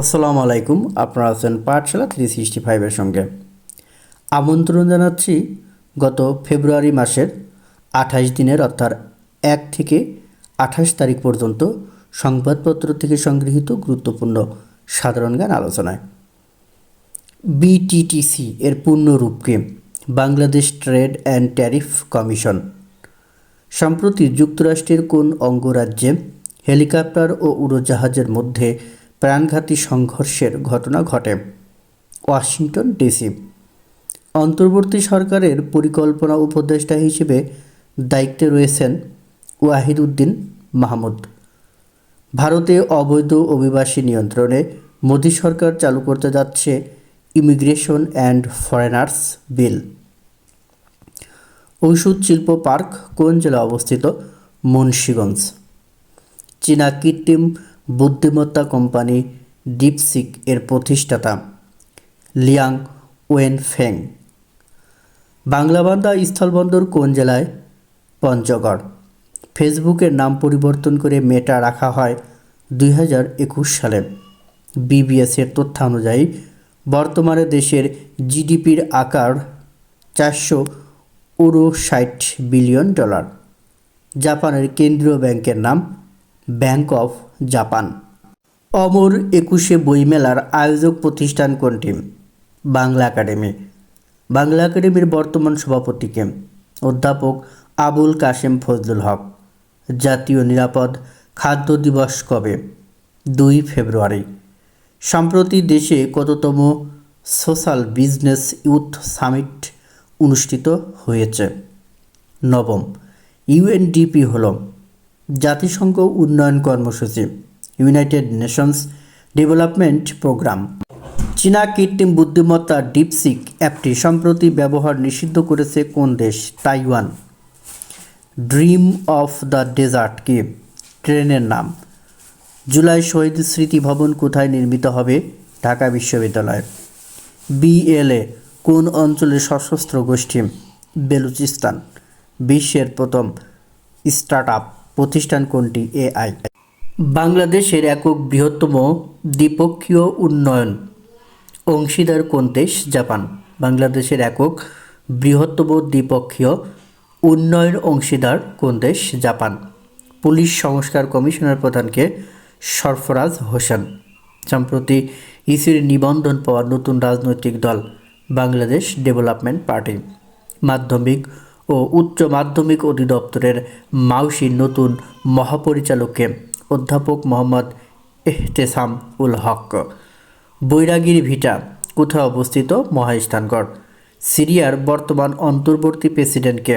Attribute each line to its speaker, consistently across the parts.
Speaker 1: আসসালামু আলাইকুম, আপনারা আছেন পাঠশালা থ্রি সিক্সটি ফাইভের সঙ্গে। আমন্ত্রণ জানাচ্ছি, গত ফেব্রুয়ারি মাসের আঠাশ দিনের, অর্থাৎ এক থেকে আঠাশ তারিখ পর্যন্ত সংবাদপত্র থেকে সংগৃহীত গুরুত্বপূর্ণ সাধারণ জ্ঞান আলোচনায়। বিটিটিসি এর পূর্ণরূপকে Bangladesh Trade and Tariff Commission সম্প্রতি যুক্তরাষ্ট্রের কোন অঙ্গরাজ্যে হেলিকপ্টার ও উড়োজাহাজের মধ্যে প্রাণঘাতী সংঘর্ষের ঘটনা ঘটে ওয়াশিংটন ডিসি। অন্তর্বর্তী সরকারের পরিকল্পনা উপদেষ্টা হিসেবে দায়িত্বে রয়েছেন ওয়াহিদ উদ্দিন মাহমুদ। ভারতে অবৈধ অভিবাসী নিয়ন্ত্রণে মোদী সরকার চালু করতে যাচ্ছে ইমিগ্রেশন অ্যান্ড ফরেনার্স বিল ঔষধ শিল্প পার্ক কোন জেলা অবস্থিত? মুন্সীগঞ্জ। চীনা কৃত্রিম বুদ্ধিমত্তা কোম্পানি ডিপসিক এর প্রতিষ্ঠাতা লিয়াং ওয়েন ফেং বাংলাবান্ধা স্থলবন্দর কোন জেলায়? পঞ্চগড়। ফেসবুকের নাম পরিবর্তন করে মেটা রাখা হয় দুই হাজার একুশ সালে। বিবিএসের তথ্যানুযায়ী, বর্তমানে দেশের জিডিপির আকার চারশো ষাট বিলিয়ন ডলার। জাপানের কেন্দ্রীয় ব্যাংকের নাম ব্যাংক অফ জাপান। অমর একুশে বইমেলার আয়োজক প্রতিষ্ঠান কোনটি? বাংলা একাডেমি। বাংলা একাডেমির বর্তমান সভাপতিকে অধ্যাপক আবুল কাশেম ফজলুল হক। জাতীয় নিরাপদ খাদ্য দিবস কবে? দুই ফেব্রুয়ারি। সম্প্রতি দেশে কততম সোশ্যাল বিজনেস ইউথ সামিট অনুষ্ঠিত হয়েছে? নবম। ইউএনডিপি হল জাতিসংঘ উন্নয়ন কর্মসূচি ইউনাইটেড নেশনস ডেভেলপমেন্ট প্রোগ্রাম চীনা কৃত্রিম বুদ্ধিমত্তা ডিপসিক অ্যাপটি সম্প্রতি ব্যবহার নিষিদ্ধ করেছে কোন দেশ? Taiwan. Dream of the Desert কি? ট্রেনের নাম। জুলাই শহীদ স্মৃতি ভবন কোথায় নির্মিত হবে? ঢাকা বিশ্ববিদ্যালয়। বিএলএ কোন অঞ্চলের সশস্ত্র গোষ্ঠী? বেলুচিস্তান। বিশ্বের প্রথম স্টার্ট আপ প্রতিষ্ঠান কোনটি? এআই। বাংলাদেশের একক বৃহত্তম দ্বিপক্ষীয় উন্নয়ন অংশীদার কোন দেশ? জাপান। বাংলাদেশের একক বৃহত্তম দ্বিপক্ষীয় উন্নয়ন অংশীদার কোন দেশ? জাপান। পুলিশ সংস্কার কমিশনার প্রধানকে সরফরাজ হোসেন। সম্প্রতি ইসির নিবন্ধন পাওয়া নতুন রাজনৈতিক দল বাংলাদেশ ডেভেলপমেন্ট পার্টি। মাধ্যমিক ও উচ্চ মাধ্যমিক অধিদপ্তরের মাউসির নতুন মহাপরিচালককে অধ্যাপক মোহাম্মদ এহতেসাম উল হক। বৈরাগীর ভিটা কোথায় অবস্থিত? মহাস্থানগড়। সিরিয়ার বর্তমান অন্তর্বর্তী প্রেসিডেন্টকে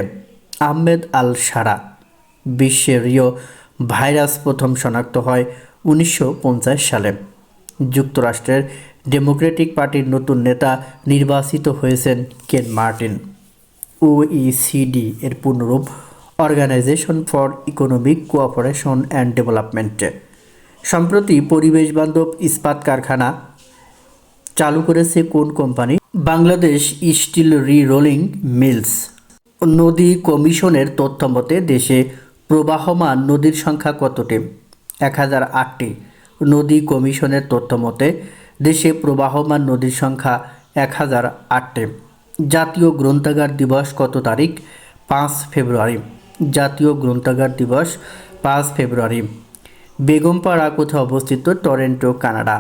Speaker 1: আহমেদ আল সারা। বিশ্বের রিও ভাইরাস প্রথম শনাক্ত হয় উনিশশো পঞ্চাশ সালে। যুক্তরাষ্ট্রের ডেমোক্রেটিক পার্টির নতুন নেতা নির্বাচিত হয়েছেন কেন মার্টিন। ওইসিডি এর পূর্ণরূপ Organisation for Economic Cooperation and Development সম্প্রতি পরিবেশ বান্ধব ইস্পাত কারখানা চালু করেছে কোন company? Bangladesh Steel Re Rolling Mills. নদী কমিশনের তথ্য মতে, দেশে প্রবাহমান নদীর সংখ্যা কতটি? এক হাজার আটটি। নদী কমিশনের তথ্য মতে, দেশে প্রবাহমান নদীর সংখ্যা এক হাজার আটটি। জাতীয় গ্রন্থাগার দিবস কত তারিখ? পাঁচ ফেব্রুয়ারি। জাতীয় গ্রন্থাগার দিবস পাঁচ ফেব্রুয়ারি। বেগমপাড়া কোথায় অবস্থিত? Toronto, Canada.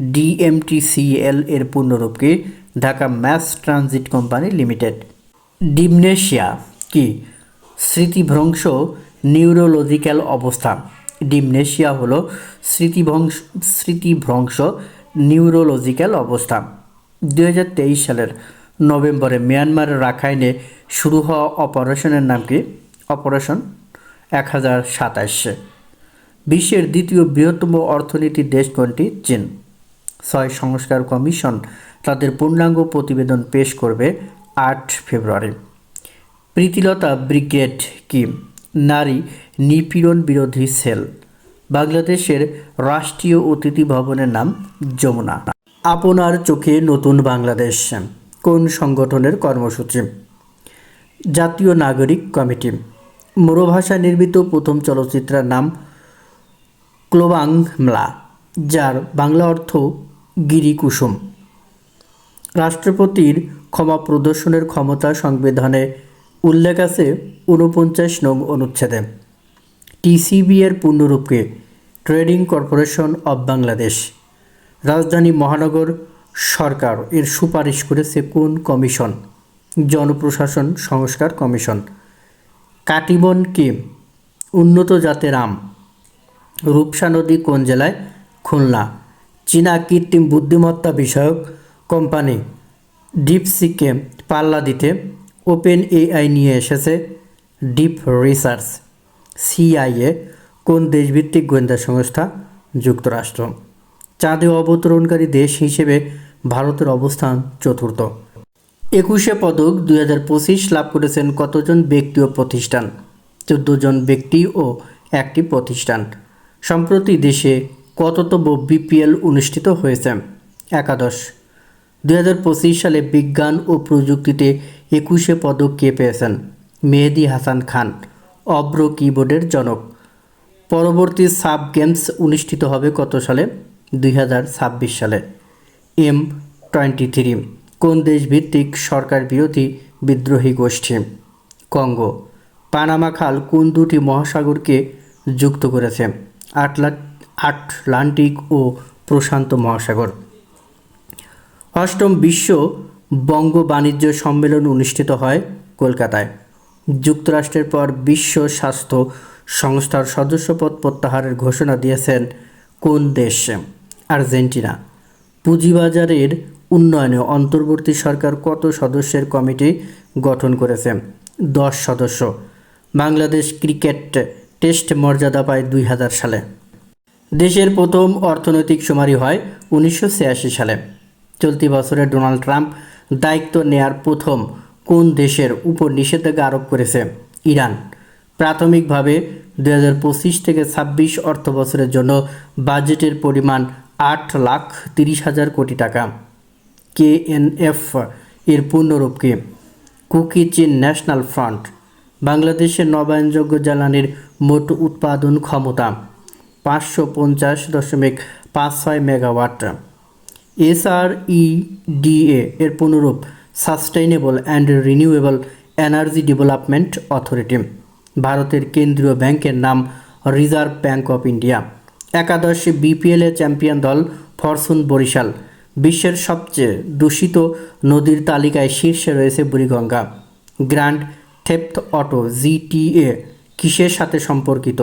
Speaker 1: ডিএমটিসিএল এর পূর্ণরূপকে Dhaka Mass Transit Company Limited. Dementia কি? স্মৃতিভ্রংশ, নিউরোলজিক্যাল অবস্থা ডিমনেশিয়া হলো স্মৃতিভ্রংশ স্মৃতিভ্রংশ, নিউরোলজিক্যাল অবস্থা দু হাজার তেইশ সালের নভেম্বরে মিয়ানমারের রাখাইনে শুরু হওয়া অপারেশনের নাম কি? অপারেশন এক হাজার সাতাশে বিশ্বের দ্বিতীয় বৃহত্তম অর্থনীতির দেশ কোনটি? চীন। ছয় সংস্কার কমিশন তাদের পূর্ণাঙ্গ প্রতিবেদন পেশ করবে আট ফেব্রুয়ারি। প্রীতিলতা ব্রিগেড কি? নারী নিপীড়ন বিরোধী সেল। বাংলাদেশের রাষ্ট্রীয় অতিথি ভবনের নাম যমুনা। আপনার চোখে নতুন বাংলাদেশ। কোন সংগঠনের কর্মসূচি? জাতীয় নাগরিক কমিটি। মোরো ভাষায় নির্মিত প্রথম চলচ্চিত্রের নাম ক্লোবাংমলা যার বাংলা অর্থ গিরিকুসুম রাষ্ট্রপতির ক্ষমা প্রদর্শনের ক্ষমতা সংবিধানে উল্লেখ আছে ঊনপঞ্চাশ নং অনুচ্ছেদে। টিসিবি এর পূর্ণরূপকে ট্রেডিং কর্পোরেশন অব বাংলাদেশ। রাজধানী মহানগর সরকার এর সুপারিশ করেছে কোন কমিশন? জনপ্রশাসন সংস্কার কমিশন। কাটিবন কে? উন্নত জাতের আম। রূপসা নদী কোন জেলায়? খুলনা। চীনা কৃত্রিম বুদ্ধিমত্তা বিষয়ক কোম্পানি ডিপসিকে পাল্লা দিতে ওপেন এআই নিয়ে এসেছে ডিপ রিসার্চ। সিআইএ কোন দেশভিত্তিক গোয়েন্দা সংস্থা? যুক্তরাষ্ট্র। চাঁদে অবতরণকারী দেশ হিসেবে ভারতের অবস্থান চতুর্থ। একুশে পদক দুই হাজার পঁচিশ লাভ করেছেন কতজন ব্যক্তি ও প্রতিষ্ঠান? চোদ্দ জন ব্যক্তি ও একটি প্রতিষ্ঠান। সম্প্রতি দেশে কততম বিপিএল অনুষ্ঠিত হয়েছে? একাদশ। দুই হাজার পঁচিশ সালে বিজ্ঞান ও প্রযুক্তিতে একুশে পদক কে পেয়েছেন? মেহেদি হাসান খান, অব্র কিবোর্ডের জনক। পরবর্তী সাব গেমস অনুষ্ঠিত হবে কত সালে? দুই হাজার ছাব্বিশ সালে। এম টোয়েন্টি থ্রি, কোন দেশভিত্তিক সরকার বিরোধী বিদ্রোহী গোষ্ঠী? কঙ্গো। পানামা খাল কোন দুটি মহাসাগরকে যুক্ত করেছে? আটলা আটলান্টিক ও প্রশান্ত মহাসাগর। অষ্টম বিশ্ব বঙ্গ বাণিজ্য সম্মেলন অনুষ্ঠিত হয় কলকাতায়। যুক্তরাষ্ট্রের পর বিশ্ব স্বাস্থ্য সংস্থার সদস্যপদ প্রত্যাহারের ঘোষণা দিয়েছেন কোন দেশ? আর্জেন্টিনা। পুঁজিবাজারের উন্নয়নে অন্তর্বর্তী সরকার কত সদস্যের কমিটি গঠন করেছে? দশ সদস্য। বাংলাদেশ ক্রিকেট টেস্ট মর্যাদা পায় দুই হাজার সালে। দেশের প্রথম অর্থনৈতিক শুমারি হয় উনিশশো ছিয়াশি সালে। চলতি বছরে ডোনাল্ড ট্রাম্প দায়িত্ব নেয়ার প্রথম কোন দেশের উপর নিষেধাজ্ঞা আরোপ করেছে? ইরান। প্রাথমিকভাবে দুই হাজার পঁচিশ থেকে ছাব্বিশ অর্থ বছরের জন্য বাজেটের পরিমাণ আট লাখ তিরিশ হাজার কোটি টাকা। কেএনএফ এর পূর্ণরূপকে কুকি চীন ন্যাশনাল ফ্রন্ট, বাংলাদেশের নবায়নযোগ্য জ্বালানির মোট উৎপাদন ক্ষমতা পাঁচশো পঞ্চাশ দশমিক পাঁচ ছয় মেগাওয়াট। এসআরইডিএ এর পুনরূপ sustainable and renewable energy development authority, ভারতের কেন্দ্রীয় ব্যাংকের নাম রিজার্ভ ব্যাংক অফ ইন্ডিয়া। একাদশ বিপিএল চ্যাম্পিয়ন দল ফরচুন বরিশাল, বিশ্বের সবচেয়ে দূষিত নদীর তালিকায় শীর্ষে রয়েছে Buriganga. Grand theft auto GTA কিসের সাথে সম্পর্কিত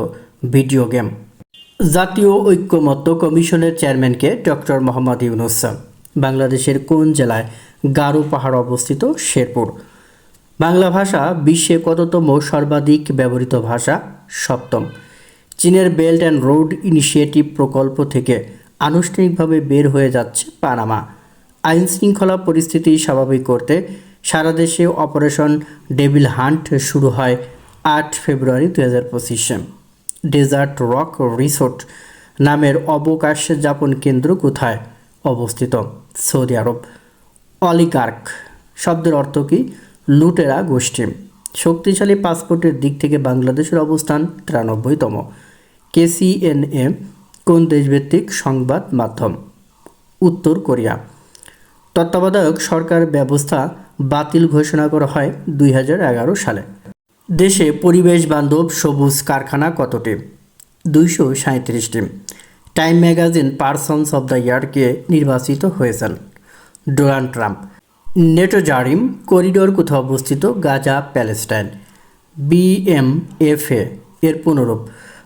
Speaker 1: ভিডিও গেম? জাতীয় ঐক্যমত্য কমিশনের চেয়ারম্যানকে ডক্টর মোহাম্মদ ইউনুস, বাংলাদেশের কোন জেলায় গারো পাহাড় অবস্থিত? শেরপুর। বাংলা ভাষা বিশ্বে কততম সর্বাধিক ব্যবহৃত ভাষা? সপ্তম। চীনের বেল্ট অ্যান্ড রোড ইনিশিয়েটিভ প্রকল্প থেকে আনুষ্ঠানিকভাবে বের হয়ে যাচ্ছে পানামা। আইন শৃঙ্খলা পরিস্থিতি স্বাভাবিক করতে সারা দেশে অপারেশন ডেভিল হান্ট শুরু হয় আট ফেব্রুয়ারি দু হাজার পঁচিশে। ডেজার্ট রক রিসোর্ট নামের অবকাশ যাপন কেন্দ্র কোথায় অবস্থিত? সৌদি আরব। অলিকার্ক শব্দের অর্থ কি? লুটেরা গোষ্ঠী। শক্তিশালী পাসপোর্টের দিক থেকে বাংলাদেশের অবস্থান তিরানব্বইতম। কেসিএনএ, কোন দেশভিত্তিক সংবাদ মাধ্যম? উত্তর কোরিয়া। তত্ত্বাবধায়ক সরকার ব্যবস্থা বাতিল ঘোষণা করা হয় দুই হাজার এগারো সালে। দেশে পরিবেশ বান্ধব সবুজ কারখানা কতটি? দুইশো সাঁত্রিশটি Time magazine persons of the ইয়ারকে নির্বাচিত হয়েছেন ডোনাল্ড ট্রাম্প। নেটো জারিম করিডোর কোথাও অবস্থিত গাজা প্যালেস্টাইন বিএমএফএ এর পুনরূপ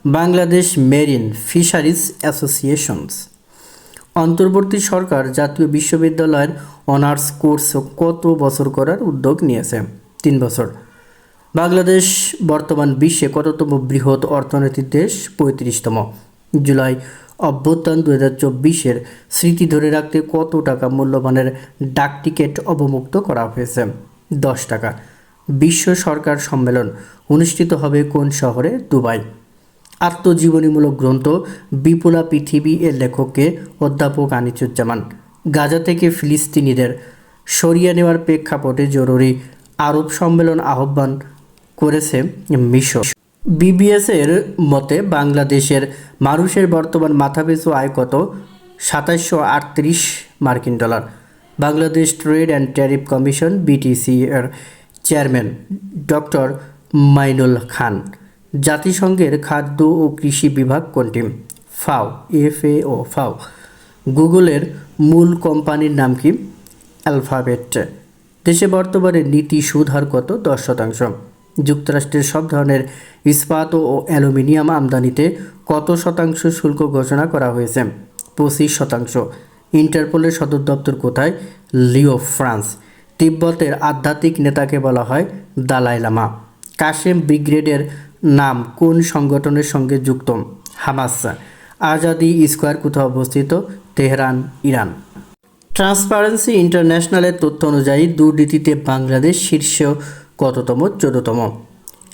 Speaker 1: বাংলাদেশ মেরিন ফিশারিজ অ্যাসোসিয়েশনস। অন্তর্বর্তী সরকার জাতীয় বিশ্ববিদ্যালয়ের অনার্স কোর্স কত বছর করার উদ্যোগ নিয়েছে? তিন বছর। বাংলাদেশ বর্তমান বিশ্বে কততম বৃহৎ অর্থনৈতিক দেশ? পঁয়ত্রিশতম। জুলাই অভ্যুত্থান দু হাজার চব্বিশের স্মৃতি ধরে রাখতে কত টাকা মূল্যবানের ডাক টিকিট অবমুক্ত করা হয়েছে? দশ টাকা। বিশ্ব সরকার সম্মেলন অনুষ্ঠিত হবে কোন শহরে? দুবাই। আত্মজীবনীমূলক গ্রন্থ বিপুলা পৃথিবী এর লেখককে অধ্যাপক আনিসুজ্জামান। গাজা থেকে ফিলিস্তিনিদের সরিয়ে নেওয়ার প্রেক্ষাপটে জরুরি আরব সম্মেলন আহ্বান করেছে মিশর। বিবিএস এর মতে বাংলাদেশের মানুষের বর্তমান মাথাপিছু আয় কত সাতাশশো আটত্রিশ মার্কিন dollar. Bangladesh trade and tariff commission BTC এর চেয়ারম্যান ডক্টর মাইনুল খান। জাতিসংঘের খাদ্য ও কৃষি বিভাগ কোনটি? ফাও এফ ও ফাও। গুগলের মূল কোম্পানির নাম কি? অ্যালফাবেট। দেশে বর্তমানে নীতি সুদ হার কত? দশ শতাংশ। যুক্তরাষ্ট্রের সব ধরনের ইস্পাত ও অ্যালুমিনিয়াম আমদানিতে কত শতাংশ শুল্ক ঘোষণা করা হয়েছে? পঁচিশ শতাংশ। ইন্টারপোলের সদর দপ্তর কোথায়? Lyon, France. তিব্বতের আধ্যাত্মিক নেতাকে বলা হয় দালাই লামা। কাশেম ব্রিগেডের নাম কোন সংগঠনের সঙ্গে যুক্ত? হামাস, আজাদি স্কোয়ার কোথাও অবস্থিত? Tehran, Iran. ট্রান্সপারেন্সি ইন্টারন্যাশনালের তথ্য অনুযায়ী দুর্নীতিতে বাংলাদেশ শীর্ষ কততম, চোদ্দতম?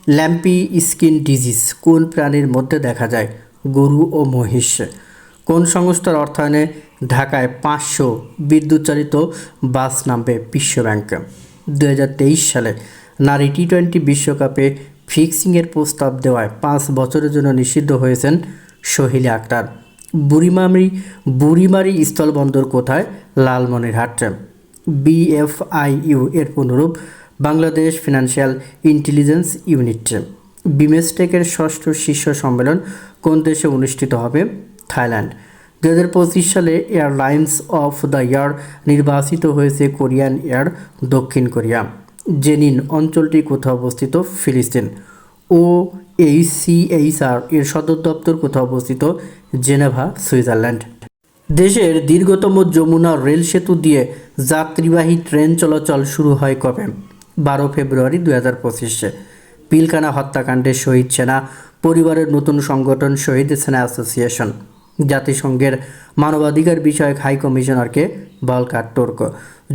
Speaker 1: ল্যাম্পি স্কিন ডিজিজ কোন প্রাণীর মধ্যে দেখা যায়? গরু ও মহিষ। কোন সংস্থার অর্থায়নে ঢাকায় পাঁচশো বিদ্যুৎ চালিত বাস নামবে বিশ্বব্যাংক? দু সালে নারী টি টোয়েন্টি বিশ্বকাপে ফিক্সিংয়ের প্রস্তাব দেওয়ায় পাঁচ বছরের জন্য নিষিদ্ধ হয়েছেন সোহিলা আক্তার। বুড়িমারি বুড়িমারি স্থলবন্দর কোথায়? লালমনিরহাট। বিএফআইইউ এর পুনরূপ বাংলাদেশ ফিনান্সিয়াল ইন্টেলিজেন্স ইউনিট। বিমেস্টেকের ষষ্ঠ শীর্ষ সম্মেলন কোন দেশে অনুষ্ঠিত হবে? থাইল্যান্ড। দু হাজার পঁচিশ সালে এয়ারলাইন্স অফ দ্য ইয়ার নির্বাচিত হয়েছে কোরিয়ান এয়ার দক্ষিণ কোরিয়া। জেনিন অঞ্চলটি কোথাও অবস্থিত? ফিলিস্তিন। ও এইচসিএইচআর এর সদর দপ্তর কোথাও অবস্থিত? Geneva, Switzerland. দেশের দীর্ঘতম যমুনা রেল সেতু দিয়ে যাত্রীবাহী ট্রেন চলাচল শুরু হয় কবে? বারো ফেব্রুয়ারি দু হাজার পঁচিশে। পিলখানা হত্যাকাণ্ডে শহীদ সেনা, পরিবারের নতুন সংগঠন শহীদ সেনা অ্যাসোসিয়েশন। জাতিসংঘের মানবাধিকার বিষয়ক হাই কমিশনারকে বলকার টোর্ক।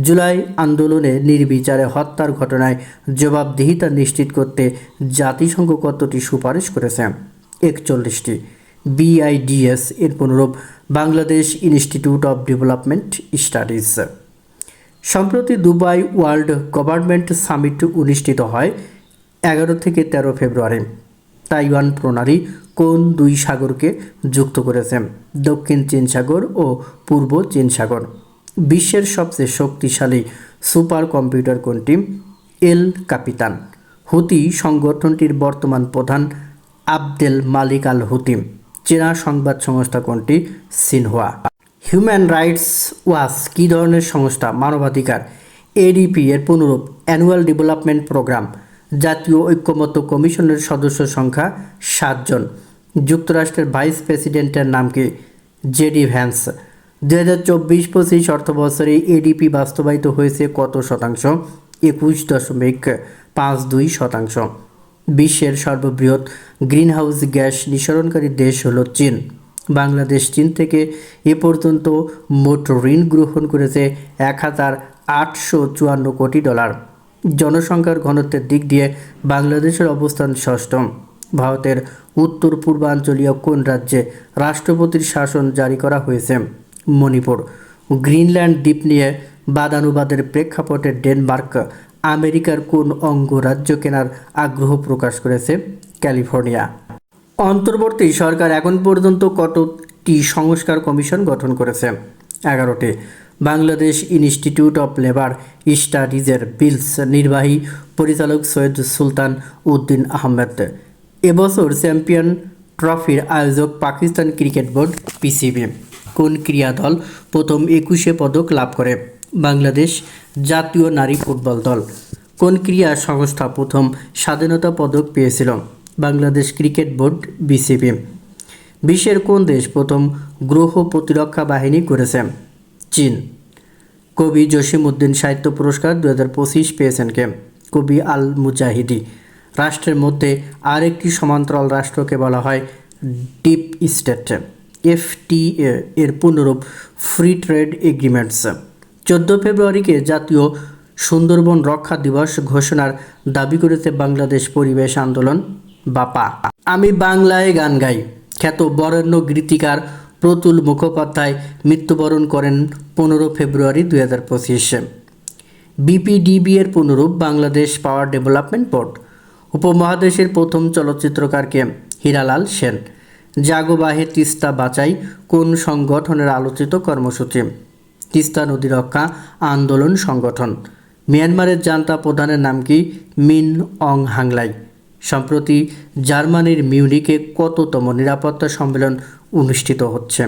Speaker 1: জুলাই আন্দোলনে নির্বিচারে হত্যার ঘটনায় জবাবদিহিতা নিশ্চিত করতে জাতিসংঘ কতটি সুপারিশ করেছে? একচল্লিশটি। বিআইডিএস এর পুনরূপ Bangladesh institute of development studies. সম্প্রতি দুবাই ওয়ার্ল্ড গভর্নমেন্ট সামিট অনুষ্ঠিত হয় এগারো থেকে তেরো ফেব্রুয়ারি। তাইওয়ান প্রণালী কোন দুই সাগরকে যুক্ত করেছে? দক্ষিণ চীন সাগর ও পূর্ব চীন সাগর। বিশ্বের সবচেয়ে শক্তিশালী সুপার কম্পিউটার কোনটি এল কাপিতান। হুতি সংগঠনটির বর্তমান প্রধান আবদেল মালিক আল হুতিম। চীনা সংবাদ সংস্থা কোনটি? সিনহুয়া। হিউম্যান রাইটস ওয়াচ কী ধরনের সংস্থা? মানবাধিকার। এডিপি এর পুনরূপ অ্যানুয়াল ডেভেলপমেন্ট প্রোগ্রাম। জাতীয় ঐক্যমত্য কমিশনের সদস্য সংখ্যা সাতজন। যুক্তরাষ্ট্রের ভাইস প্রেসিডেন্টের নাম কি? JD Vance. দু হাজার চব্বিশ পঁচিশ অর্থ বছরে এডিপি বাস্তবায়িত হয়েছে কত শতাংশ? একুশ দশমিক পাঁচ দুই শতাংশ। বিশ্বের সর্ববৃহৎ গ্রিনহাউস গ্যাস নিঃসরণকারী দেশ হল চীন। বাংলাদেশ, চীন থেকে এ পর্যন্ত মোট ঋণ গ্রহণ করেছে এক হাজার আটশো চুয়ান্ন কোটি ডলার। জনসংখ্যার ঘনত্বের দিক দিয়ে বাংলাদেশের অবস্থান ষষ্ঠম ভারতের উত্তর পূর্বাঞ্চলীয় কোন রাজ্যে রাষ্ট্রপতির শাসন জারি করা হয়েছে? মণিপুর। গ্রিনল্যান্ড দ্বীপ নিয়ে বাদানুবাদের প্রেক্ষাপটে ডেনমার্ক আমেরিকার কোন অঙ্গরাজ্য কেনার আগ্রহ প্রকাশ করেছে ক্যালিফোর্নিয়া? অন্তর্বর্তী সরকার এখন পর্যন্ত কতটি সংস্কার কমিশন গঠন করেছে? এগারোটি। বাংলাদেশ ইনস্টিটিউট অফ লেবার স্টাডিজের বিলস নির্বাহী পরিচালক সৈয়দ সুলতান উদ্দিন আহমেদ। এবছর চ্যাম্পিয়ন ট্রফির আয়োজক পাকিস্তান ক্রিকেট বোর্ড, পিসিবি। কোন ক্রীড়া দল প্রথম একুশে পদক লাভ করে? বাংলাদেশ জাতীয় নারী ফুটবল দল। কোন ক্রীড়া সংস্থা প্রথম স্বাধীনতা পদক পেয়েছিল? Bangladesh cricket board, BCB. বিশ্বের কোন দেশ প্রথম গ্রহ প্রতিরক্ষা বাহিনী করেছে? চীন। কবি জসিম উদ্দিন সাহিত্য পুরস্কার দু হাজার পঁচিশ পেয়েছেন কে? কবি আল মুজাহিদি রাষ্ট্রের মধ্যে আরেকটি সমান্তরাল রাষ্ট্রকে বলা হয় ডিপ স্টেট। এফটিএ এর পুনরূপ ফ্রি ট্রেড এগ্রিমেন্টস। চোদ্দ ফেব্রুয়ারিকে জাতীয় সুন্দরবন রক্ষা দিবস ঘোষণার দাবি করেছে বাংলাদেশ পরিবেশ আন্দোলন, বাপা। আমি বাংলায় গান গাই। খ্যাত বরেণ্য গীতিকার প্রতুল মুখোপাধ্যায় মৃত্যুবরণ করেন পনেরো ফেব্রুয়ারি দুই হাজার পঁচিশে। বিপিডিবি এর পুনরূপ বাংলাদেশ পাওয়ার ডেভেলপমেন্ট বোর্ড। উপমহাদেশের প্রথম চলচ্চিত্রকারকে হীরালাল সেন। জাগোবাহে তিস্তা বাঁচাই কোন সংগঠনের আলোচিত কর্মসূচি? তিস্তা নদী রক্ষা আন্দোলন সংগঠন। মিয়ানমারের জান্তা প্রধানের নাম কি? মিন অং হাংলাই। সম্প্রতি জার্মানির মিউনিকে কততম নিরাপত্তা সম্মেলন অনুষ্ঠিত হচ্ছে?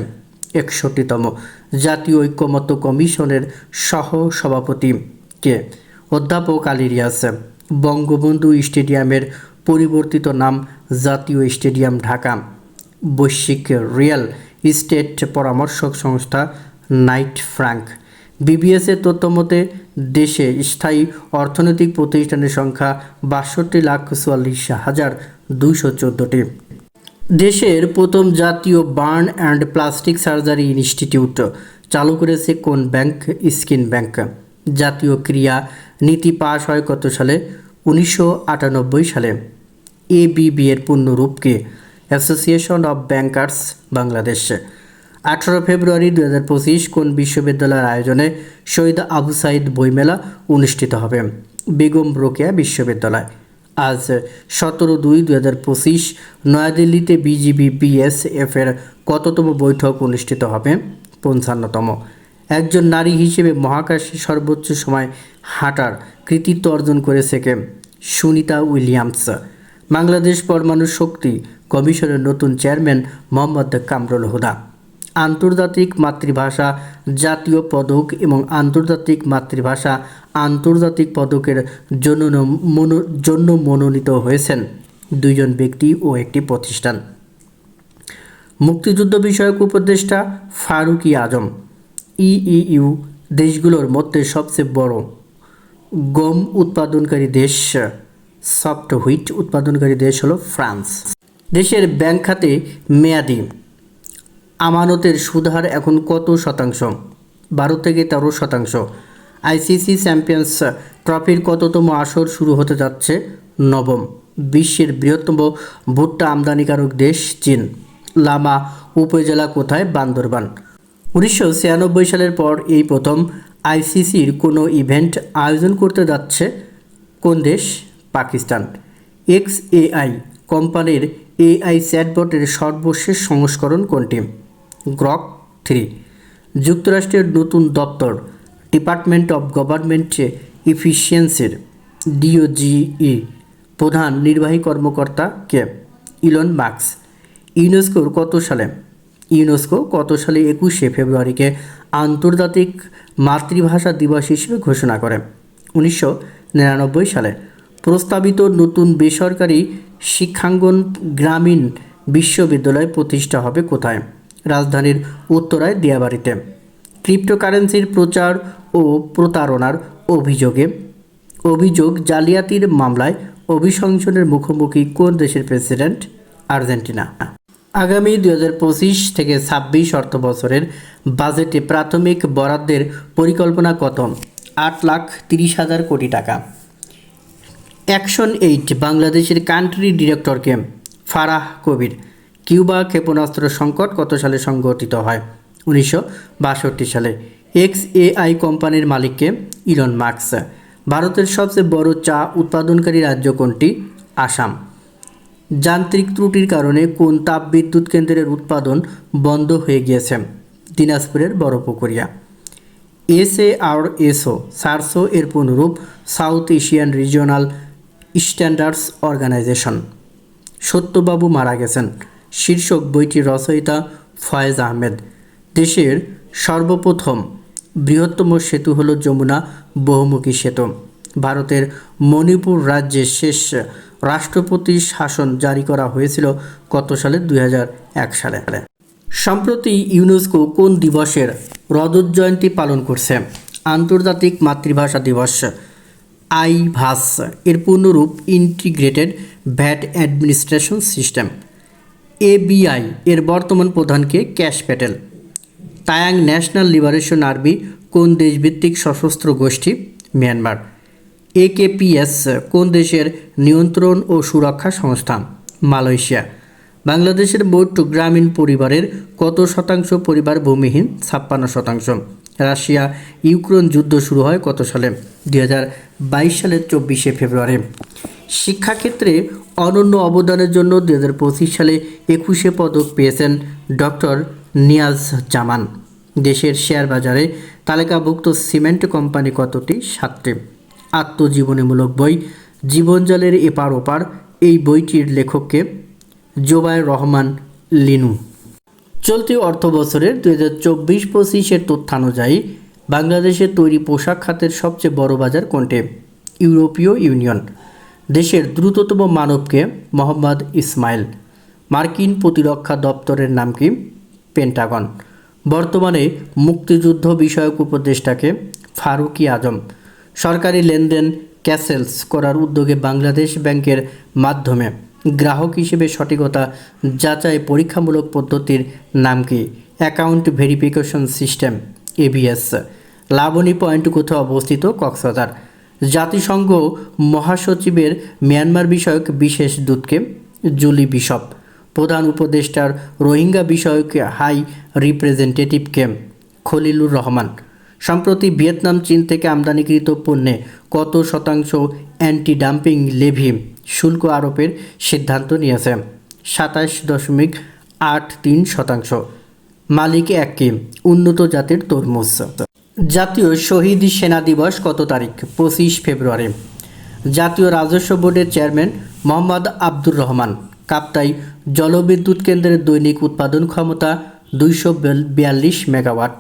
Speaker 1: একষট্টিতম জাতীয় ঐক্যমত্য কমিশনের সহ সভাপতি কে? অধ্যাপক আলিরিয়াস বঙ্গবন্ধু স্টেডিয়ামের পরিবর্তিত নাম জাতীয় স্টেডিয়াম ঢাকা। বৈশ্বিক রিয়েল ইস্টেট পরামর্শক সংস্থা নাইট ফ্র্যাঙ্ক, বিবিএসের তথ্য মতে দেশে স্থায়ী অর্থনৈতিক প্রতিষ্ঠানের সংখ্যা বাষট্টি লাখ চুয়াল্লিশ হাজার দুইশো চোদ্দোটি। দেশের প্রথম জাতীয় burn and plastic surgery institute চালু করেছে কোন ব্যাংক? Skin bank. জাতীয় ক্রিয়া নীতি পাশ হয় কত সালে? উনিশশো আটানব্বই সালে। এবিবি এর পূর্ণরূপকে অ্যাসোসিয়েশন অফ ব্যাংকার্স বাংলাদেশ। আঠারো ফেব্রুয়ারি দু হাজার পঁচিশ কোন বিশ্ববিদ্যালয়ের আয়োজনে শহীদ আবু সাইদ বইমেলা অনুষ্ঠিত হবে? বেগম রোকেয়া বিশ্ববিদ্যালয়। আজ সতেরো দুই দু হাজার পঁচিশ নয়াদিল্লিতে বিজিবি বিএসএফ এর কততম বৈঠক অনুষ্ঠিত হবে? পঞ্চান্নতম। একজন নারী হিসেবে মহাকাশে সর্বোচ্চ সময় হাঁটার কৃতিত্ব অর্জন করেছে কে? সুনিতা উইলিয়ামস। বাংলাদেশ পরমাণু শক্তি কমিশনের নতুন চেয়ারম্যান মোহাম্মদ কামরুল হুদা। আন্তর্জাতিক মাতৃভাষা জাতীয় পদক এবং আন্তর্জাতিক মাতৃভাষা আন্তর্জাতিক পদকের জন্য জন্য মনোনীত হয়েছেন দুইজন ব্যক্তি ও একটি প্রতিষ্ঠান। মুক্তিযুদ্ধ বিষয়ক উপদেষ্টা ফারুকি আজম ইইউ দেশগুলোর মধ্যে সবচেয়ে বড় গম উৎপাদনকারী দেশ, সফট হুইট উৎপাদনকারী দেশ হলো ফ্রান্স। দেশের ব্যাংক খাতে মেয়াদি। আমানতের সুদহার এখন কত শতাংশ? বারো থেকে তেরো শতাংশ। আইসিসি চ্যাম্পিয়ন্স ট্রফির কততম আসর শুরু হতে যাচ্ছে? নবম। বিশ্বের বৃহত্তম ভুট্টা আমদানিকারক দেশ চীন। লামা উপজেলা কোথায়? বান্দরবান। উনিশশো ছিয়ানব্বই সালের পর এই প্রথম আইসিসির কোনো ইভেন্ট আয়োজন করতে যাচ্ছে কোন দেশ? পাকিস্তান। এক্স এআই কোম্পানির এআই চ্যাটবটের সর্বশেষ সংস্করণ কোনটি? Grok three. যুক্তরাষ্ট্রের নতুন দপ্তর, ডিপার্টমেন্ট অফ গভর্নমেন্ট ইফিসিয়েন্সির, ডিওজিই। প্রধান নির্বাহী কর্মকর্তা কে? ইলন মার্কস ইউনেস্কোর কত সালে? ইউনেস্কো কত সালে? একুশে ফেব্রুয়ারিকে আন্তর্জাতিক মাতৃভাষা দিবস হিসেবে ঘোষণা করে। উনিশশো নিরানব্বই সালে। প্রস্তাবিত নতুন বেসরকারি শিক্ষাঙ্গন গ্রামীণ বিশ্ববিদ্যালয় প্রতিষ্ঠা হবে কোথায়? রাজধানীর উত্তরায় দিয়াবাড়িতে। ক্রিপ্টোকারেন্সির প্রচার ও প্রতারণার অভিযোগে। অভিযোগ জালিয়াতির মামলায় অভিশংসনের মুখোমুখি কোন দেশের প্রেসিডেন্ট? আর্জেন্টিনা। আগামী দুই হাজার পঁচিশ থেকে ছাব্বিশ অর্থ বছরের বাজেটে প্রাথমিক বরাদ্দের পরিকল্পনা কত? আট লাখ তিরিশ হাজার কোটি টাকা। অ্যাকশন এইট, বাংলাদেশের কান্ট্রি ডিরেক্টরকে ফারাহ কবির। কিউবা ক্ষেপণাস্ত্র সংকট কত সালে সংগঠিত হয়? উনিশশো বাষট্টি সালে। এক্স এআই কোম্পানির মালিককে? ইলন মার্কস ভারতের সবচেয়ে বড় চা উৎপাদনকারী রাজ্য কোনটি? আসাম। যান্ত্রিক ত্রুটির কারণে কোন তাপবিদ্যুৎ কেন্দ্রের উৎপাদন বন্ধ হয়ে গিয়েছে? দিনাজপুরের বড়পুকুরিয়া এ আর এসও সারসো এর পুনরূপ South Asian regional standards organization. সত্যবাবু মারা গেছেন। শীর্ষক বইটি রচয়িতা ফয়েজ আহমেদ। দেশের সর্বপ্রথম বৃহত্তম সেতু হল যমুনা বহুমুখী সেতু। ভারতের মণিপুর রাজ্যের শেষ রাষ্ট্রপতি শাসন জারি করা হয়েছিল কত সালে? দুই হাজার এক সালে। সম্প্রতি ইউনেস্কো কোন দিবসের রজত জয়ন্তী পালন করছে? আন্তর্জাতিক মাতৃভাষা দিবস। আইভাস এর পূর্ণরূপ integrated VAT administration system FBI এর বর্তমান প্রধানকে Kash Patel. Ta'ang national liberation army, কোন দেশভিত্তিক সশস্ত্র গোষ্ঠী? মিয়ানমার। একেপিএস কোন দেশের নিয়ন্ত্রণ ও সুরক্ষা সংস্থা? মালয়েশিয়া। বাংলাদেশের মোট গ্রামীণ পরিবারের কত শতাংশ পরিবার ভূমিহীন? ছাপ্পান্ন শতাংশ। রাশিয়া ইউক্রেন যুদ্ধ শুরু হয় কত সালে? দুই হাজার বাইশ সালের চব্বিশে ফেব্রুয়ারি। শিক্ষাক্ষেত্রে অনন্য অবদানের জন্য দু হাজার পঁচিশ সালে একুশে পদক পেয়েছেন ডক্টর নিয়াজ জামান। দেশের শেয়ার বাজারে তালিকাভুক্ত সিমেন্ট কোম্পানি কতটি? সাতটি। আত্মজীবনীমূলক বই জীবনজলের এপার ওপার, এই বইটির লেখককে জোবায়ের রহমান লিনু। চলতি অর্থ বছরের দুই হাজার চব্বিশ পঁচিশের তথ্যানুযায়ী বাংলাদেশের তৈরি পোশাক খাতের সবচেয়ে বড় বাজার কোনটি? ইউরোপীয় ইউনিয়ন। দেশের দ্রুততম মানবকে মোহাম্মদ ইসমাইল। মার্কিন প্রতিরক্ষা দপ্তরের নাম কি? পেন্টাগন। বর্তমানে মুক্তিযুদ্ধ বিষয়ক উপদেষ্টাকে ফারুকি আজম। সরকারি লেনদেন ক্যাসেলস করার উদ্যোগে বাংলাদেশ ব্যাংকের মাধ্যমে গ্রাহক হিসেবে সঠিকতা যাচাই পরীক্ষামূলক পদ্ধতির নাম কি? Account verification system ABS Laboni point কোথাও অবস্থিত? কক্সবাজার। জাতিসংঘ মহাসচিবের মিয়ানমার বিষয়ক বিশেষ দূতকে জুলি বিশপ। প্রধান উপদেষ্টার রোহিঙ্গা বিষয়ক হাই রিপ্রেজেন্টেটিভকে খলিলুর রহমান। সম্প্রতি ভিয়েতনাম, চীন থেকে আমদানিকৃত পণ্যে কত শতাংশ অ্যান্টি ডাম্পিং লেভি শুল্ক আরোপের সিদ্ধান্ত নিয়েছে। সাতাশ দশমিক আট তিন শতাংশ। মালিক এককে উন্নত জাতের তরমুজ। জাতীয় শহীদ সেনা দিবস কত তারিখ? পঁচিশ ফেব্রুয়ারি। জাতীয় রাজস্ব বোর্ডের চেয়ারম্যান মোহাম্মদ আব্দুর রহমান। কাপ্তাই জলবিদ্যুৎ কেন্দ্রের দৈনিক উৎপাদন ক্ষমতা দুইশো বিয়াল্লিশ মেগাওয়াট।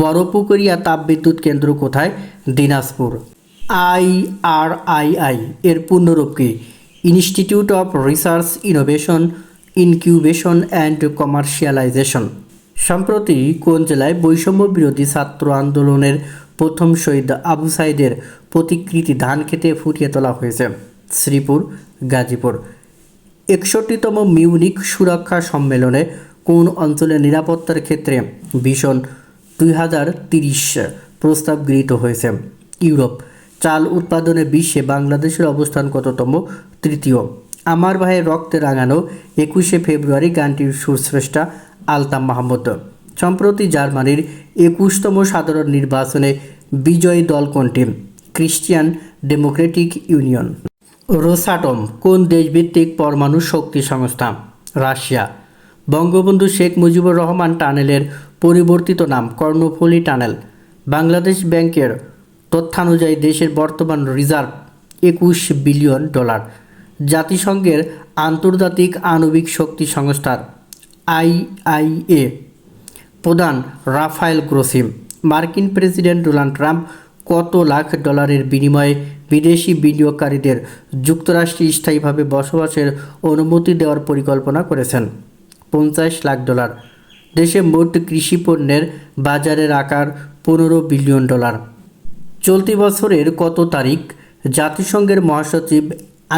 Speaker 1: বড়পুকুরিয়া তাপবিদ্যুৎ কেন্দ্র কোথায়? দিনাজপুর। আইআরআইআই এর পূর্ণরূপ কি institute of research innovation incubation and commercialization সম্প্রতি কোন জেলায় বৈষম্য বিরোধী ছাত্র আন্দোলনের প্রথম শহীদ আবু সাইদের প্রতিকৃতি ধান খেতে ফুটিয়ে তোলা হয়েছে শ্রীপুর, গাজীপুর। একষট্টিতম মিউনিক সুরক্ষা সম্মেলনে কোন অঞ্চলের নিরাপত্তার ক্ষেত্রে ভীষণ দুই হাজার প্রস্তাব গৃহীত হয়েছে। ইউরোপ চাল উৎপাদনে বিশ্বে বাংলাদেশের অবস্থান কততম? তৃতীয়, আমার ভাইয়ের রক্তে রাঙানো একুশে ফেব্রুয়ারি গানটির সুরস্রষ্টা আলতাম মাহমুদ। সম্প্রতি জার্মানির একুশতম সাধারণ নির্বাচনে বিজয়ী দল কোনটি? Christian Democratic union. রোসাটম, কোন দেশভিত্তিক পরমাণু শক্তি সংস্থা? রাশিয়া। বঙ্গবন্ধু শেখ মুজিবুর রহমান টানেলের পরিবর্তিত নাম কর্ণফুলী টানেল। বাংলাদেশ ব্যাংকের তথ্যানুযায়ী দেশের বর্তমান রিজার্ভ একুশ বিলিয়ন ডলার। জাতিসংঘের আন্তর্জাতিক আণবিক শক্তি সংস্থার আইআইএ প্রধান রাফায়েল গ্রোসিম, মার্কিন প্রেসিডেন্ট ডোনাল্ড ট্রাম্প কত লাখ ডলারের বিনিময়ে বিদেশি বিনিয়োগকারীদের যুক্তরাষ্ট্রে স্থায়ীভাবে বসবাসের অনুমতি দেওয়ার পরিকল্পনা করেছেন। পঞ্চাশ লাখ ডলার। দেশে মোট কৃষি পণ্যের বাজারের আকার পনেরো বিলিয়ন ডলার। চলতি বছরের কত তারিখ জাতিসংঘের মহাসচিব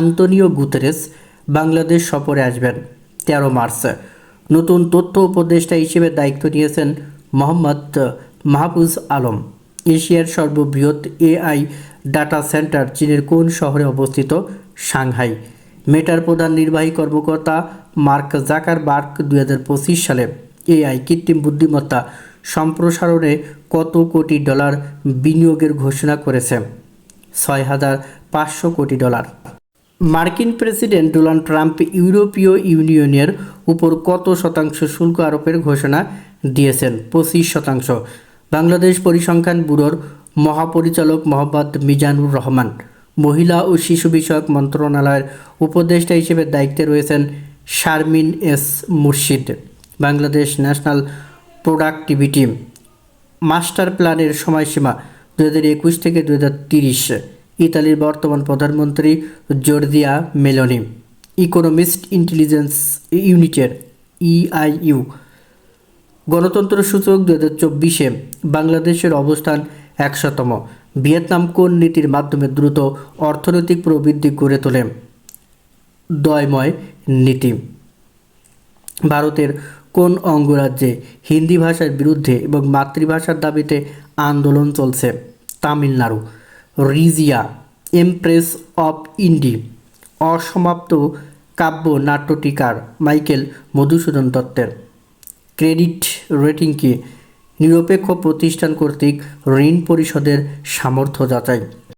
Speaker 1: আন্তনিও গুতেরেস বাংলাদেশ সফরে আসবেন, তেরো মার্চ। নতুন তথ্য উপদেষ্টা হিসেবে দায়িত্ব নিয়েছেন মোহাম্মদ মাহফুজ আলম। এশিয়ার সর্ববৃহৎ এআই ডাটা সেন্টার চীনের কোন শহরে অবস্থিত? সাংহাই। মেটার প্রধান নির্বাহী কর্মকর্তা মার্ক জাকারবার্গ দুই হাজার পঁচিশ সালে এআই কৃত্রিম বুদ্ধিমত্তা সম্প্রসারণে কত কোটি ডলার বিনিয়োগের ঘোষণা করেছে? ছয় হাজার পাঁচশো কোটি ডলার। মার্কিন প্রেসিডেন্ট ডোনাল্ড ট্রাম্প ইউরোপীয় ইউনিয়নের উপর কত শতাংশ শুল্ক আরোপের ঘোষণা দিয়েছেন? পঁচিশ শতাংশ। বাংলাদেশ পরিসংখ্যান ব্যুরোর মহাপরিচালক মোহাম্মদ মিজানুর রহমান, মহিলা ও শিশু বিষয়ক মন্ত্রণালয়ের উপদেষ্টা হিসেবে দায়িত্বে রয়েছেন শারমিন এস মুর্শিদ, বাংলাদেশ ন্যাশনাল প্রোডাক্টিভিটি মাস্টার প্ল্যানের সময়সীমা দু হাজার একুশ থেকে দু হাজার তিরিশ। ইতালির বর্তমান প্রধানমন্ত্রী জর্দিয়া মেলোনি, ইকোনমিস্ট ইন্টেলিজেন্স ইউনিটের ইআইইউ গণতন্ত্র সূচক দু হাজার চব্বিশে বাংলাদেশের অবস্থান একশোতম। ভিয়েতনাম কোন নীতির মাধ্যমে দ্রুত অর্থনৈতিক প্রবৃদ্ধি গড়ে তোলে? দয়ময় নীতি। ভারতের কোন অঙ্গরাজ্যে হিন্দি ভাষার বিরুদ্ধে এবং মাতৃভাষার দাবিতে আন্দোলন চলছে? Tamil Nadu. Razia empress of Ind অসমাপ্ত কাব্য নাট্যটিকার মাইকেল মধুসূদন দত্তের। ক্রেডিট রেটিংকে নিরপেক্ষ প্রতিষ্ঠান কর্তৃক ঋণ পরিশোধের সামর্থ্য যাচাই।